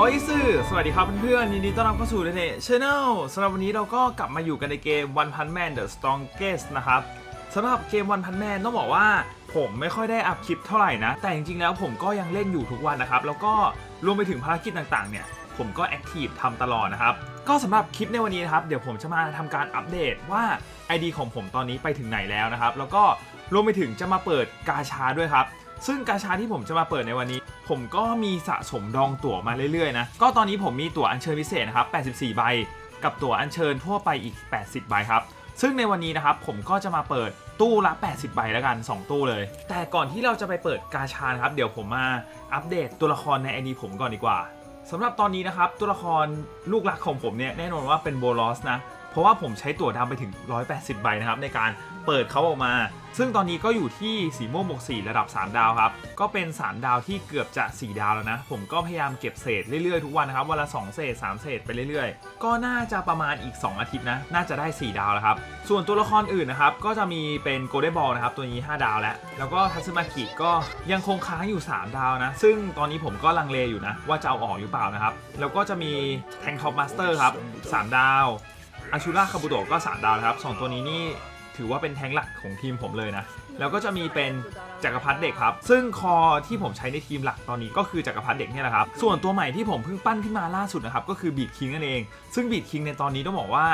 โอ้ยสื่อสวัสดีครับเพื่อนๆยินดีต้อนรับเข้าสู่เดเนชแนลสำหรับวันนี้เราก็กลับมาอยู่กันในเกม One Punch Man The Strongest นะครับสำหรับเกม One Punch Man ต้องบอกว่าผมไม่ค่อยได้อัพคลิปเท่าไหร่นะ แต่จริงๆแล้วผมก็ยังเล่นอยู่ทุกวันนะครับ แล้วก็รวมไปถึงภารกิจต่างๆเนี่ย ผมก็แอคทีฟทำตลอดนะครับ ก็สำหรับคลิปในวันนี้นะครับ เดี๋ยวผมจะมาทำการอัปเดตว่า ID ของผมตอนนี้ไปถึงไหนแล้วนะครับ แล้วก็รวมไปถึงจะมาเปิดกาชาด้วยครับ ซึ่งกาชาที่ผมจะมาเปิดในวันนี้ ผมก็มีสะสมดองตั๋วมาเรื่อยๆนะ ก็ตอนนี้ผมมีตั๋วอัญเชิญพิเศษนะครับ 84 ใบ กับตั๋วอัญเชิญทั่วไปอีก 80 ใบครับ ซึ่งในวันนี้นะครับผมก็จะมาเปิดตู้ละ 80 ใบแล้วกัน 2 ตู้เลย แต่ก่อนที่เราจะไปเปิดกาชานะครับ เดี๋ยวผมมาอัปเดตตัวละครในไอดีผมก่อนดีกว่าสำหรับตอนนี้นะครับตัวละครลูกหลักของผมเนี่ยแน่นอนว่าเป็นโบลอสนะ เพราะว่าผมใช้ตั๋วดำไปถึง 180 ใบนะครับในการ เปิดเขาออกมา ซึ่งตอนนี้ก็อยู่ที่สีม่วงบวก4ระดับ 3 ดาวครับ ก็เป็น 3 ดาวที่เกือบจะ 4 ดาวแล้วนะ ผมก็พยายามเก็บเศษเรื่อยๆ ทุกวันนะครับ วันละ 2 เศษ 3 เศษไปเรื่อยๆ ก็น่าจะประมาณอีก 2 อาทิตย์นะ น่าจะได้ 4 ดาวแล้วครับ ส่วนตัวละครอื่นนะครับ ก็จะมีเป็นโกลเด้นบอลนะครับ ตัวนี้ 5 ดาวแล้ว แล้วก็ทัซึมากิก็ยังคงค้างอยู่ 3 ดาวนะ ซึ่งตอนนี้ผมก็ลังเลอยู่นะ ว่าจะเอาออกหรือเปล่านะครับ แล้วก็จะมีแทงท็อปมาสเตอร์ครับ 3 ดาวอาชูราคาบุโตะก็ 3 ดาวนะครับ 2 ตัวนี้นี่ ถือว่าเป็นแทงหลักของทีมผมเลยนะ แล้วก็จะมีเป็นจักรพรรดิเด็กครับ ซึ่งคอที่ผมใช้ในทีมหลักตอนนี้ก็คือจักรพรรดิเด็กเนี่ยแหละครับ ส่วนตัวใหม่ที่ผมเพิ่งปั้นขึ้นมาล่าสุดนะครับก็คือบีดคิงนั่นเอง ซึ่งบีดคิงในตอนนี้ต้องบอกว่า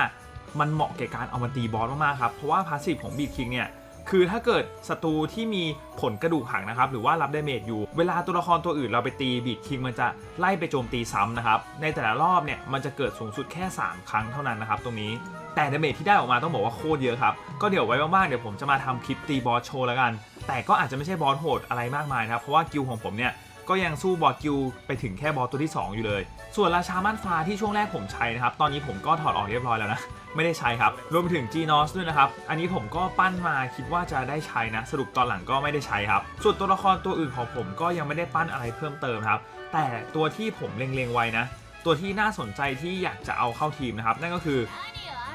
มันเหมาะแก่การเอามาตีบอสมากๆครับ เพราะว่าพาสซีฟของบีดคิงเนี่ย คือถ้าเกิดศัตรูที่มีผลกระดูกหักนะครับหรือว่ารับดาเมจอยู่ เวลาตัวละครตัวอื่นเราไปตีบีดคิงมันจะไล่ไปโจมตีซ้ำนะครับ ในแต่ละรอบเนี่ยมันจะเกิดสูงสุดแค่ 3 ครั้งเท่านั้นนะครับตรงนี้แต่ดาเมจที่ได้ออกมาต้องบอกว่าโคตรเยอะครับ ก็เดี๋ยวไว้ว่างๆเดี๋ยวผมจะมาทำคลิปตีบอสโชว์แล้วกัน แต่ก็อาจจะไม่ใช่บอสโหดอะไรมากมายนะครับ เพราะว่ากิลของผมเนี่ย ก็ยังสู้บอสกิลไปถึงแค่บอสตัวที่ 2 อยู่เลย ส่วนราชาม่านฟ้าที่ช่วงแรกผมใช้นะครับ ตอนนี้ผมก็ถอดออกเรียบร้อยแล้วนะ ไม่ได้ใช้ครับ รวมไปถึง g n o s ด้วยนะครับ อันนี้ผมก็ปั้นมาคิดว่าจะได้ใช้นะ สรุปตอนหลังก็ไม่ได้ใช้ครับ ส่วนตัวละครตัวอื่นของผมก็ยังไม่ได้ปั้นอะไรเพิ่มเติมครับ แต่ตัวที่ผมเล็งๆไว้นะ ตัวที่น่าสนใจที่อยากจะเอาเข้าทีมนะครับ นั่นก็คือ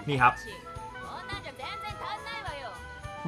นี่ครับ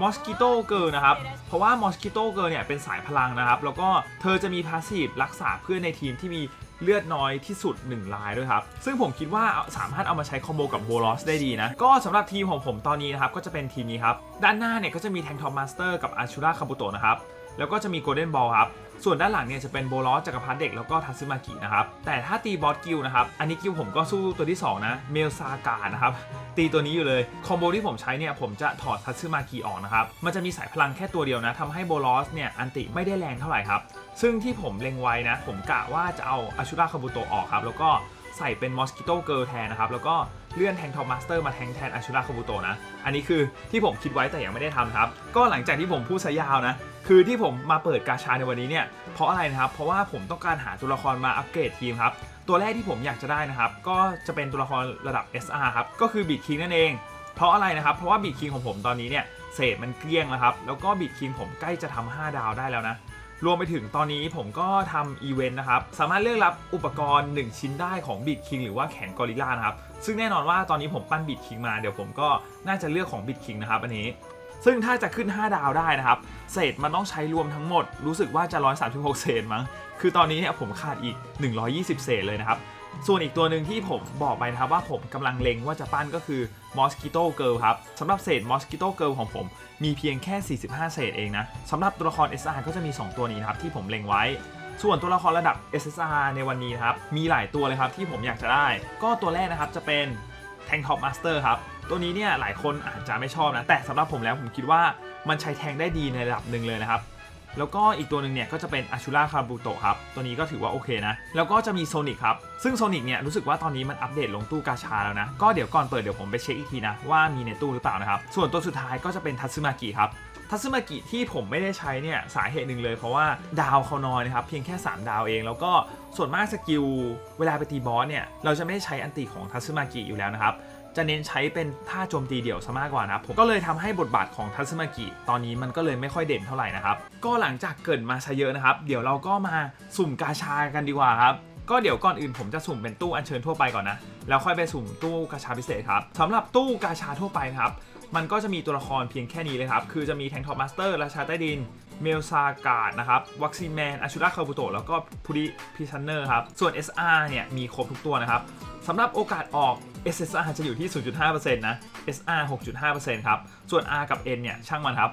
มอสกิโตเกิร์นะครับ เพราะว่ามอสกิโตเกิร์เนี่ยเป็นสายพลังนะครับ แล้วก็เธอจะมีพาสซีฟรักษาเพื่อนในทีมที่มีเลือดน้อยที่สุด 1 ลายด้วยครับ ซึ่งผมคิดว่าสามารถเอามาใช้คอมโบกับโบลอสได้ดีนะ ก็สำหรับทีมของผมตอนนี้นะครับ ก็จะเป็นทีมนี้ครับ ด้านหน้าเนี่ยก็จะมีแทงทอมมาสเตอร์กับอาชูราคาบุโตะนะครับ แล้วก็จะมีโกลเด้นบอลครับส่วนด้านหลังเนี่ยจะเป็นโบลอสจักรพรรดิเด็กแล้วก็ทัซึมากินะครับ แต่ถ้าตีบอสกิลนะครับ อันนี้กิลผมก็สู้ตัวที่ 2 นะ เมลซากานะครับ ตีตัวนี้อยู่เลย คอมโบที่ผมใช้เนี่ยผมจะถอดทัซึมากิออกนะครับ มันจะมีสายพลังแค่ตัวเดียวนะทำให้โบลอสเนี่ยอันติไม่ได้แรงเท่าไหร่ครับ ซึ่งที่ผมเล็งไว้นะ ผมกะว่าจะเอาอาชูราคาบุโตออกครับแล้วก็ใส่เป็นมอสกิโตเกิร์แทนนะครับแล้วก็ เลื่อนแทงทอมมาสเตอร์มาแทงแทนอาชูราคาบุโตนะ อันนี้คือที่ผมคิดไว้แต่ยังไม่ได้ทำครับ ก็หลังจากที่ผมพูดซะยาวนะ คือที่ผมมาเปิดกาชาในวันนี้เนี่ยเพราะอะไรนะครับ เพราะว่าผมต้องการหาตัวละครมาอัปเกรดทีมครับตัวแรกที่ผมอยากจะได้นะครับ ก็จะเป็นตัวละครระดับ SR ครับก็คือบีดคิงนั่นเอง เพราะอะไรนะครับ เพราะว่าบีดคิงของผมตอนนี้เนี่ยเศษมันเกลี้ยงแล้วครับแล้วก็บีดคิงผมใกล้จะทำ5ดาวได้แล้วนะ รวมไปถึงตอนนี้ผมก็ทำอีเวนต์นะครับ สามารถเลือกรับอุปกรณ์ 1 ชิ้นได้ของบิดคิงหรือว่าแขนกอริลลานะครับ ซึ่งแน่นอนว่าตอนนี้ผมปั้นบิดคิงมาเดี๋ยวผมก็น่าจะเลือกของบิดคิงนะครับอันนี้ ซึ่งถ้าจะขึ้น 5 ดาวได้นะครับ เศษมันต้องใช้รวมทั้งหมด รู้สึกว่าจะ 136 เศษมั้ง คือตอนนี้เนี่ยผมขาดอีก 120 เศษเลยนะครับ ส่วนอีกตัวหนึ่งที่ผมบอกไปนะครับว่าผมกำลังเล็งว่าจะปั้นก็คือ Mosquito Girl ครับสำหรับเศษ Mosquito Girl ของผมมีเพียงแค่ 45 เศษเองนะสำหรับตัวละคร SR ก็จะมี 2 ตัวนี้นะครับที่ผมเล็งไว้ ส่วนตัวละครระดับ SSR ในวันนี้ครับมีหลายตัวเลยครับที่ผมอยากจะได้ ก็ตัวแรกนะครับจะเป็นแทงท็อปมาสเตอร์ครับตัวนี้เนี่ยหลายคนอาจจะไม่ชอบนะแต่สำหรับผมแล้วผมคิดว่ามันใช้แทงได้ดีในระดับหนึ่งเลยนะครับ แล้วก็อีกตัวหนึ่งเนี่ยก็จะเป็นอาชูราคาบูโตะครับ ตัวนี้ก็ถือว่าโอเคนะ แล้วก็จะมีโซนิกครับ ซึ่งโซนิกเนี่ยรู้สึกว่าตอนนี้มันอัปเดตลงตู้กาชาแล้วนะ ก็เดี๋ยวก่อนเปิดเดี๋ยวผมไปเช็คอีกทีนะว่ามีในตู้หรือเปล่านะครับ ส่วนตัวสุดท้ายก็จะเป็นทัซึมากิครับทัซึมากิที่ผมไม่ได้ใช้เนี่ยสาเหตุหนึ่งเลยเพราะว่าดาวเขาน้อยนะครับเพียงแค่ 3 ดาวเอง แล้วก็ส่วนมากสกิลเวลาไปตีบอสเนี่ยเราจะไม่ได้ใช้อันติของทัซึมากิอยู่แล้วนะครับ จะเน้นใช้เป็นท่าโจมตีเดี่ยวซะมากกว่านะครับผมก็เลยทำให้บทบาทของทัซึมากิตอนนี้มันก็เลยไม่ค่อยเด่นเท่าไหร่นะครับก็หลังจากเกิดมาซะเยอะนะครับ เดี๋ยวเราก็มาสุ่มกาชากันดีกว่าครับก็เดี๋ยวก่อนอื่นผมจะสุ่มเป็นตู้อัญเชิญทั่วไปก่อนนะ แล้วค่อยไปสุ่มตู้กาชาพิเศษครับสำหรับตู้กาชาทั่วไปนะครับ มันก็จะมีตัวละครเพียงแค่นี้เลยครับ คือจะมีแทงท็อปมาสเตอร์ราชาใต้ดิน เมลซากาดนะครับ วัคซีนแมนอาชูราคาบุโตะแล้วก็พูดิพิชันเนอร์ครับ ส่วน SR เนี่ยมีครบทุกตัวนะครับสำหรับโอกาสออก SSR จะอยู่ที่ 0.5%นะ SR 6.5%ครับ ส่วน R กับ N เนี่ยช่างมันครับ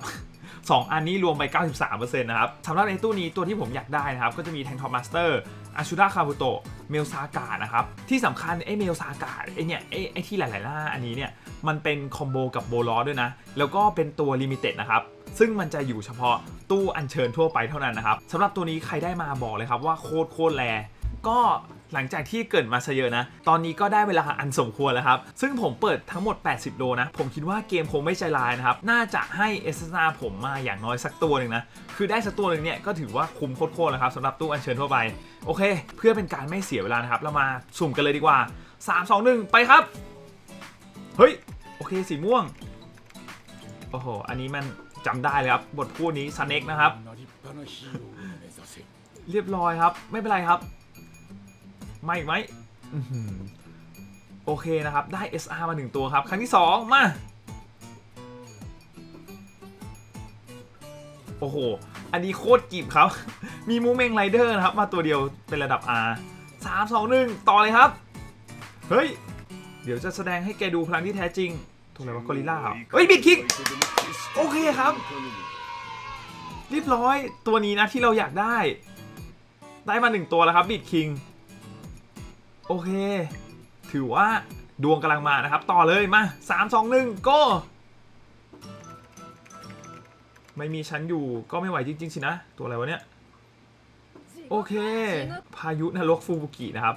สองอันนี้รวมไป 93%นะครับสำหรับในตู้นี้ตัวที่ผมอยากได้นะครับ ก็จะมีแทงท็อปมาสเตอร์อาชูราคาบุโตะเมลซากานะครับ ที่สำคัญไอ้เมลซากาไอ้เนี่ยไอ้ไอ้ที่หลาย ๆ หน้าอันนี้เนี่ย มันเป็นคอมโบกับโบลอด้วยนะ แล้วก็เป็นตัวลิมิเต็ดนะครับซึ่งมันจะอยู่เฉพาะตู้อัญเชิญทั่วไปเท่านั้นนะครับสำหรับตัวนี้ใครได้มาบอกเลยครับว่าโคตรโคตรแรก็หลังจากที่เกิดมาซะเยอะนะ ตอนนี้ก็ได้เวลาอันสมควรแล้วครับ ซึ่งผมเปิดทั้งหมด 80 โลนะ ผมคิดว่าเกมคงไม่ใจร้ายนะครับ น่าจะให้เอสนาผมมาอย่างน้อยสักตัวหนึ่งนะ คือได้สักตัวหนึ่งเนี่ยก็ถือว่าคุ้มโคตรๆแล้วครับสำหรับตู้อัญเชิญทั่วไป โอเค เพื่อเป็นการไม่เสียเวลานะครับ เรามาสุ่มกันเลยดีกว่า 3 2 1 ไปครับ เฮ้ย โอเคสีม่วง โอ้โห อันนี้มันจำได้เลยครับ บทพูดนี้ซันเน็กนะครับ เรียบร้อยครับ ไม่เป็นไรครับ ไม่อีกไหมโอเคนะครับ ได้ SR มาหนึ่งตัวครับ ครั้งที่สองมา โอ้โห อันนี้โคตรกีบครับ มีมูเมงไรเดอร์นะครับ มาตัวเดียวเป็นระดับ R 3 2 1 ต่อเลยครับ เฮ้ย เดี๋ยวจะแสดงให้แกดูพลังที่แท้จริงตัวอะไรวะกอริลล่าเหรอเฮ้ยบิดคิก โอเคครับ เรียบร้อยตัวนี้นะที่เราอยากได้ ได้มาหนึ่งตัวแล้วครับบิดคิง โอเค ถือว่าดวงกำลังมานะครับ ต่อเลยมา 3 2 1ก็ไม่มีชั้นอยู่ก็ไม่ไหวจริง ๆ สินะ ตัวอะไรวะเนี่ย โอเค พายุนรกฟูบุกินะครับ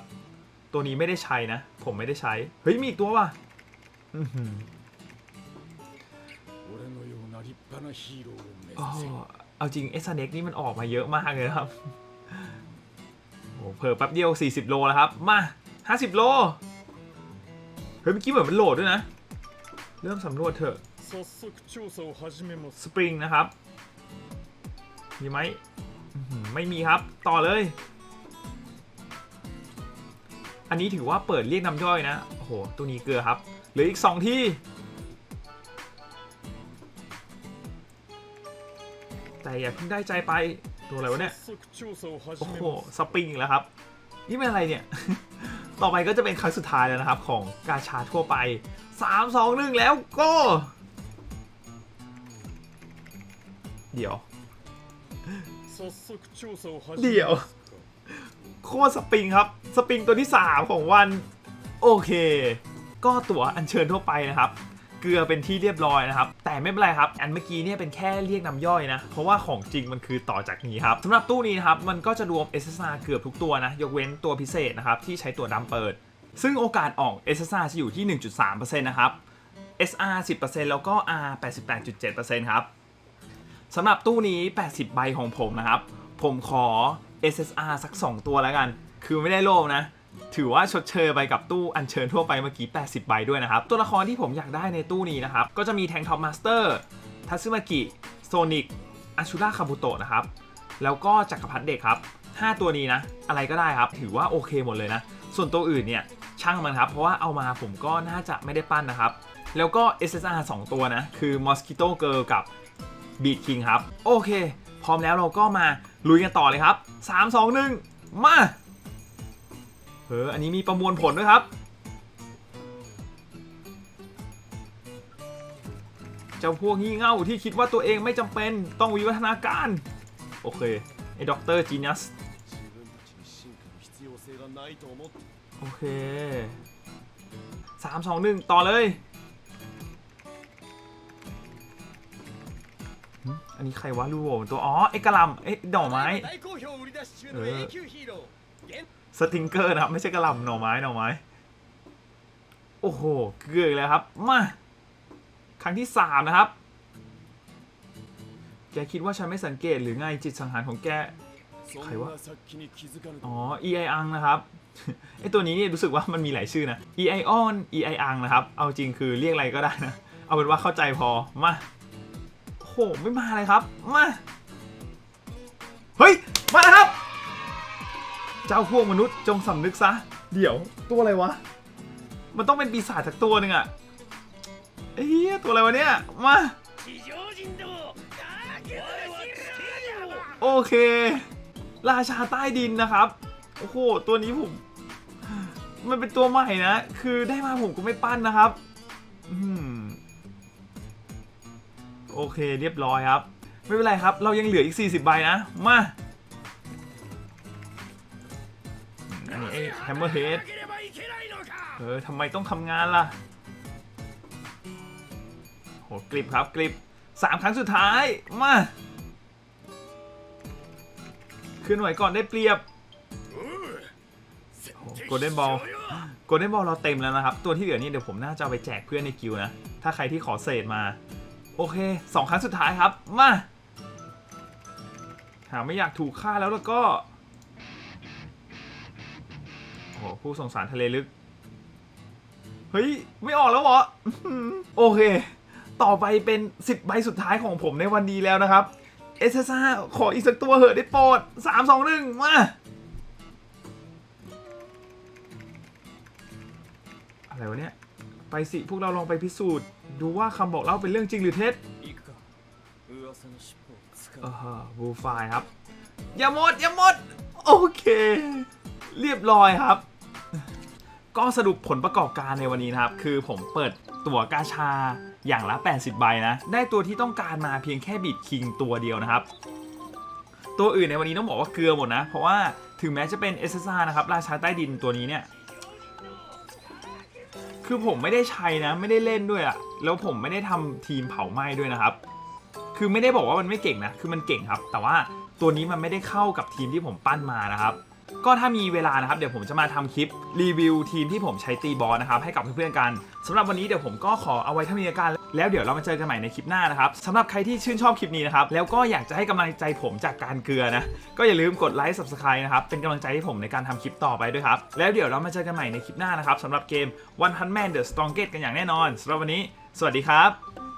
ตัวนี้ไม่ได้ใช้นะ ผมไม่ได้ใช้ เฮ้ย มีอีกตัววะ่ะเอาจริงเอสเน็กนี่มันออกมาเยอะมากเลยครับ โอ้เพิ่มแป๊บเดียว 40 โลแล้วครับ มา 50 โล เฮ้ยเมื่อกี้เหมือนมันโหลดด้วยนะ เริ่มสำรวจเถอะสปริงนะครับ มีไหม ไม่มีครับ ต่อเลย อันนี้ถือว่าเปิดเรียกน้ำย่อยนะ โอ้โห ตัวนี้เกลือครับ เหลืออีก 2 ที่ แต่อย่าเพิ่งได้ใจไป ตัวอะไรวะเนี่ย โอ้โห สปริงอีกแล้วครับ นี่เป็นอะไรเนี่ย ต่อไปก็จะเป็นครั้งสุดท้ายแล้วนะครับ ของกาชาทั่วไป 3 2 1 แล้วก็ เดี๋ยว เดี๋ยว โคตรสปริงครับ สปริงตัวที่ 3 ของวัน โอเค ก็ตั๋วอัญเชิญทั่วไปนะครับ เกลือเป็นที่เรียบร้อยนะครับ แต่ไม่เป็นไรครับ อันเมื่อกี้เนี่ยเป็นแค่เรียกน้ำย่อยนะ เพราะว่าของจริงมันคือต่อจากนี้ครับสำหรับตู้นี้นะครับ มันก็จะรวม SSR เกือบทุกตัวนะ ยกเว้นตัวพิเศษนะครับที่ใช้ตัวดำเปิด ซึ่งโอกาสออก SSR จะอยู่ที่ 1.3%นะครับ SR 10%แล้วก็ R 88.7%ครับสำหรับตู้นี้ 80 ใบของผมนะครับ ผมขอ SSR สัก 2 ตัวแล้วกัน คือไม่ได้โลภนะ ถือว่าชดเชยไปกับตู้อัญเชิญทั่วไปเมื่อกี้ 80 ใบด้วยนะครับ ตัวละครที่ผมอยากได้ในตู้นี้นะครับ ก็จะมีแทงท็อปมาสเตอร์ทัซึมากิโซนิกอาชูราคาบุโตะนะครับ แล้วก็จักรพรรดิเด็กครับ 5 ตัวนี้นะ อะไรก็ได้ครับ ถือว่าโอเคหมดเลยนะ ส่วนตัวอื่นเนี่ยช่างมันครับ เพราะว่าเอามาผมก็น่าจะไม่ได้ปั้นนะครับ แล้วก็ SSR 2 ตัวนะ คือ Mosquito Girl กับ Beat King ครับ โอเค พร้อมแล้วเราก็มาลุยกันต่อเลยครับ 3 2 1 มา เอออันนี้มีประมวลผลด้วยครับ เจ้าพวกงี่เง่าที่คิดว่าตัวเองไม่จำเป็นต้องวิวัฒนาการ โอเค ไอ้ด็อกเตอร์จีเนสโอเคสามสองหนึ่งต่อเลย อันนี้ใครวะลูโวตัว อ๋อ เอกลัมเอ๊ะดอกไม้ เออ สติงเกอร์นะครับ ไม่ใช่กระหล่ำหน่อไม้หน่อไม้ โอ้โห เกืออีกแล้วครับ มา ครั้งที่สามนะครับ แกคิดว่าฉันไม่สังเกตหรือไงจิตสังหารของแก ใครวะ อ๋อ e i อังนะครับไอตัวนี้เนี่ยรู้สึกว่ามันมีหลายชื่อนะ e i on e i อังนะครับ เอาจริงคือเรียกอะไรก็ได้นะ เอาเป็นว่าเข้าใจพอ มา โอ้โห ไม่มาเลยครับ มา เฮ้ย มาแล้วครับ เจ้าพวกมนุษย์จงสำนึกซะ เดี๋ยวตัวอะไรวะ มันต้องเป็นปีศาจจากตัวหนึ่งอะเฮ้ยตัวอะไรวะเนี่ย มา โอเค ราชาใต้ดินนะครับ โอ้โห ตัวนี้ผม มันเป็นตัวใหม่นะ คือได้มาผมก็ไม่ปั้นนะครับโอเคเรียบร้อยครับ ไม่เป็นไรครับ เรายังเหลืออีก 40 ใบนะ มา แฮมเมอร์เฮดเออทำไมต้องทำงานล่ะ โหกริบครับกริบสามครั้งสุดท้าย มาขึ้นไหวก่อนได้เปรียบโกลเด้นบอลโกลเด้นบอลเราเต็มแล้วนะครับ ตัวที่เหลือนี่เดี๋ยวผมน่าจะไปแจกเพื่อนในกิวนะ ถ้าใครที่ขอเศษมา โอเคสองครั้งสุดท้ายครับ มา หาไม่อยากถูกฆ่าแล้วแล้วก็ หผู้สงสารทะเลลึก เฮ้ย ไม่ออกแล้วเหรอ โอเค ต่อไปเป็น 10 ใบสุดท้ายของผมในวันนี้แล้วนะครับ เอสซ่าขออีกสักตัวเหอะได้โปรดสามสองหนึ่งมาอะไรวะเนี่ย ไปสิ พวกเราลองไปพิสูจน์ ดูว่าคำบอกเล่าเป็นเรื่องจริงหรือเท็จเออบูฟายครับ อย่าหมด อย่าหมด โอเค เรียบร้อยครับ ก็สรุปผลประกอบการในวันนี้นะครับ คือผมเปิดตั๋วกาชาอย่างละ 80 ใบนะ ได้ตัวที่ต้องการมาเพียงแค่บีดคิงตัวเดียวนะครับ ตัวอื่นในวันนี้ต้องบอกว่าเกลือหมดนะ เพราะว่าถึงแม้จะเป็นเอสซ่านะครับ ราชาใต้ดินตัวนี้เนี่ย คือผมไม่ได้ใช้นะ ไม่ได้เล่นด้วยอะแล้วผมไม่ได้ทำทีมเผาไหม้ด้วยนะครับ คือไม่ได้บอกว่ามันไม่เก่งนะ คือมันเก่งครับ แต่ว่าตัวนี้มันไม่ได้เข้ากับทีมที่ผมปั้นมานะครับ ก็ถ้ามีเวลานะครับเดี๋ยวผมจะมาทำคลิปรีวิวทีมที่ผมใช้ตีบอลนะครับให้กับเพื่อนๆกันสำหรับวันนี้เดี๋ยวผมก็ขอเอาไว้เท่านี้ละกัน แล้วเดี๋ยวเรามาเจอกันใหม่ในคลิปหน้านะครับสำหรับใครที่ชื่นชอบคลิปนี้นะครับแล้วก็อยากจะให้กำลังใจผมจากการเกลือนะก็อย่าลืมกดไลค์ subscribe นะครับเป็นกำลังใจให้ผมในการทำคลิปต่อไปด้วยครับแล้วเดี๋ยวเรามาเจอกันใหม่ในคลิปหน้านะครับสำหรับเกม One Punch Man The Strongest กันอย่างแน่นอนสำหรับวันนี้ สวัสดีครับ